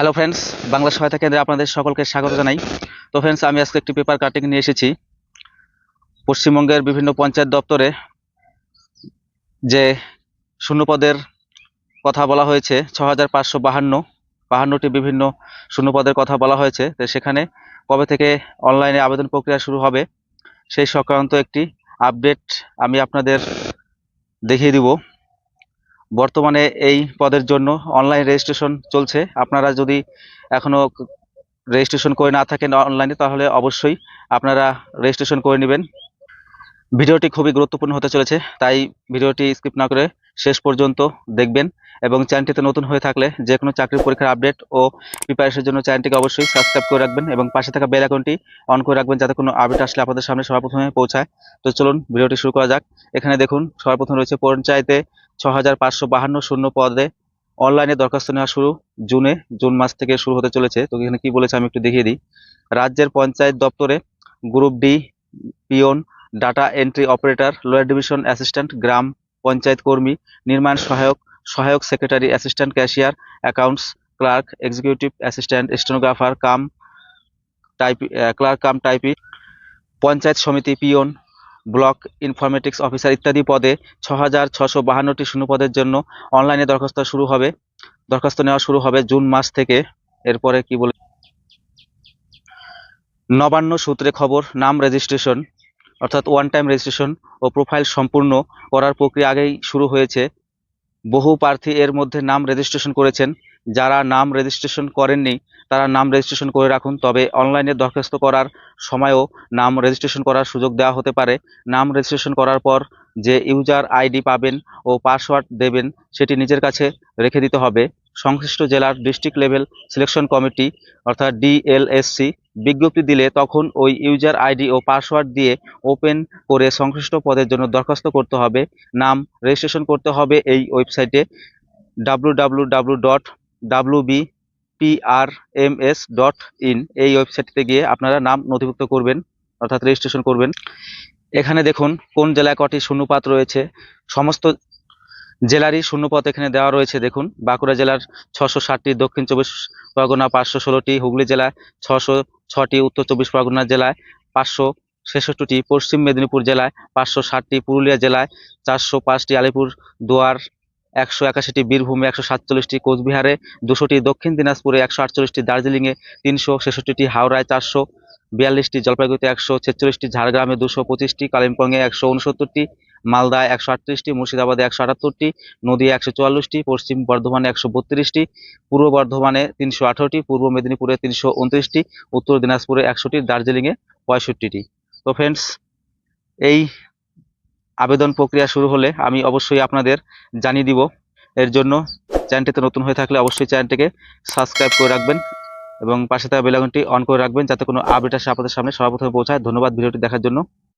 Hello friends Bangla সহায়তা কেন্দ্রে আপনাদের সকলকে স্বাগত জানাই। তো ফ্রেন্ডস আমি আজকে একটি পেপার কাটিং নিয়ে এসেছি। পশ্চিমবঙ্গের বিভিন্ন পঞ্চায়েত দপ্তরে যে শূন্যপদের কথা বলা হয়েছে ছ হাজার পাঁচশো বাহান্ন, বাহান্নটি বিভিন্ন শূন্যপদের কথা বলা হয়েছে, তো সেখানে কবে থেকে অনলাইনে আবেদন প্রক্রিয়া শুরু হবে, সেই সংক্রান্ত একটি আপডেট আমি আপনাদের দেখিয়ে দিব। বর্তমানে এই পদের জন্য অনলাইন রেজিস্ট্রেশন চলছে। আপনারা যদি এখনও রেজিস্ট্রেশন করে না থাকেন অনলাইনে তাহলে অবশ্যই আপনারা রেজিস্ট্রেশন করে নেবেন। ভিডিওটি খুবই গুরুত্বপূর্ণ হতে চলেছে, তাই ভিডিওটি স্কিপ না করে শেষ পর্যন্ত দেখবেন এবং চ্যানেলটিতে নতুন হয়ে থাকলে যে কোনো চাকরির পরীক্ষার আপডেট ও প্রিপারেশনের জন্য চ্যানেলটিকে অবশ্যই সাবস্ক্রাইব করে রাখবেন এবং পাশে থাকা বেল আইকনটি অন করে রাখবেন যাতে কোনো আপডেট আসলে আপনাদের সামনে সবার প্রথমে পৌঁছায়। তো চলুন ভিডিওটি শুরু করা যাক। এখানে দেখুন সবার প্রথম রয়েছে পঞ্চায়েতে ছ হাজার পাঁচশো বাহান্ন শূন্য পদে অনলাইনে দরখাস্ত নেওয়া শুরু। জুনে, জুন মাস থেকে শুরু হতে চলেছে। তো এখানে কি বলেছে আমি একটু দেখিয়ে দিই। রাজ্যের পঞ্চায়েত দপ্তরে group D peon data entry operator lower division assistant গ্রাম পঞ্চায়েত কর্মী, নির্মাণ সহায়ক সহায়ক secretary assistant cashier accounts clerk executive assistant stenographer cum typist clerk cum typist panchayat সমিতি পিওন ব্লক ইনফরমেটিক্স অফিসার ইত্যাদি পদে ছ হাজার ছশো বাহান্নটি শূন্য পদের জন্য অনলাইনে দরখাস্ত শুরু হবে। দরখাস্ত নেওয়া শুরু হবে জুন মাস থেকে। এরপরে কি বলে? নবান্ন সূত্রে খবর, নাম রেজিস্ট্রেশন অর্থাৎ ওয়ান টাইম রেজিস্ট্রেশন ও প্রোফাইল সম্পূর্ণ করার প্রক্রিয়া আগেই শুরু হয়েছে। বহু প্রার্থী এর মধ্যে নাম রেজিস্ট্রেশন করেছেন। যারা নাম রেজিস্ট্রেশন করেননি, তারা নাম রেজিস্ট্রেশন করে রাখুন। তবে অনলাইনে দরখাস্ত করার সময়ও নাম রেজিস্ট্রেশন করার সুযোগ দেওয়া হতে পারে। নাম রেজিস্ট্রেশন করার পর যে ইউজার আইডি পাবেন ও পাসওয়ার্ড দেবেন, সেটি নিজের কাছে রেখে দিতে হবে। সংশ্লিষ্ট জেলার ডিস্ট্রিক্ট লেভেল সিলেকশন কমিটি অর্থাৎ ডিএলএসসি বিজ্ঞপ্তি দিলে তখন ওই ইউজার আইডি ও পাসওয়ার্ড দিয়ে ওপেন করে সংশ্লিষ্ট পদের জন্য দরখাস্ত করতে হবে। নাম রেজিস্ট্রেশন করতে হবে এই ওয়েবসাইটে W W dot B PRMS dot in এই ওয়েবসাইটটিতে গিয়ে আপনারা নাম নথিভুক্ত করবেন, অর্থাৎ রেজিস্ট্রেশন করবেন। এখানে দেখুন, কোন জেলায় কটি শূন্যপাত রয়েছে। সমস্ত জেলারই শূন্যপদ এখানে দেওয়া রয়েছে, দেখুন। বাঁকুড়া জেলার ছশো ষাটটি, দক্ষিণ চব্বিশ পরগনা পাঁচশো ষোলোটি, হুগলি জেলায় ছশো ছটি উত্তর চব্বিশ পরগনা জেলায় পাঁচশো ছেষট্টিটি, পশ্চিম মেদিনীপুর জেলায় পাঁচশো ষাটটি, পুরুলিয়া জেলায় চারশো পাঁচটি, আলিপুর দুয়ার একশো একাশিটি, বীরভূমে একশো সাতচল্লিশটি, কোচবিহারে দুশোটি, দক্ষিণ দিনাজপুরে একশো আটচল্লিশটি, দার্জিলিংয়ে তিনশো ছেষট্টিটি, হাওড়ায় চারশো বিয়াল্লিশটি, জলপাইগুড়িতে একশো ছেচল্লিশটি, ঝাড়গ্রামে দুশো পঁচিশটি, কালিম্পংয়ে একশো উনসত্তরটি মালদায় একশো আটত্রিশটি, মুর্শিদাবাদে একশো আটাত্তরটি, নদিয়া একশো চুয়াল্লিশটি, পশ্চিম বর্ধমানে একশো বত্রিশটি, পূর্ব বর্ধমানে তিনশো আঠারোটি, পূর্ব মেদিনীপুরে তিনশো উনত্রিশটি, উত্তর দিনাজপুরে একশোটি, দার্জিলিংয়ে পঁয়ষট্টিটি। তো ফ্রেন্ডস এই আবেদন প্রক্রিয়া শুরু হলে আমি অবশ্যই আপনাদের জানিয়ে দিব। এর জন্য চ্যানেলটিতে নতুন হয়ে থাকলে অবশ্যই চ্যানেলটিকে সাবস্ক্রাইব করে রাখবেন এবং পাশে থাকা বেলাগনটি অন করে রাখবেন যাতে কোনো আপডেট আসে আপনাদের সামনে। সর্বপ্রথমে পৌঁছায়। ধন্যবাদ ভিডিওটি দেখার জন্য।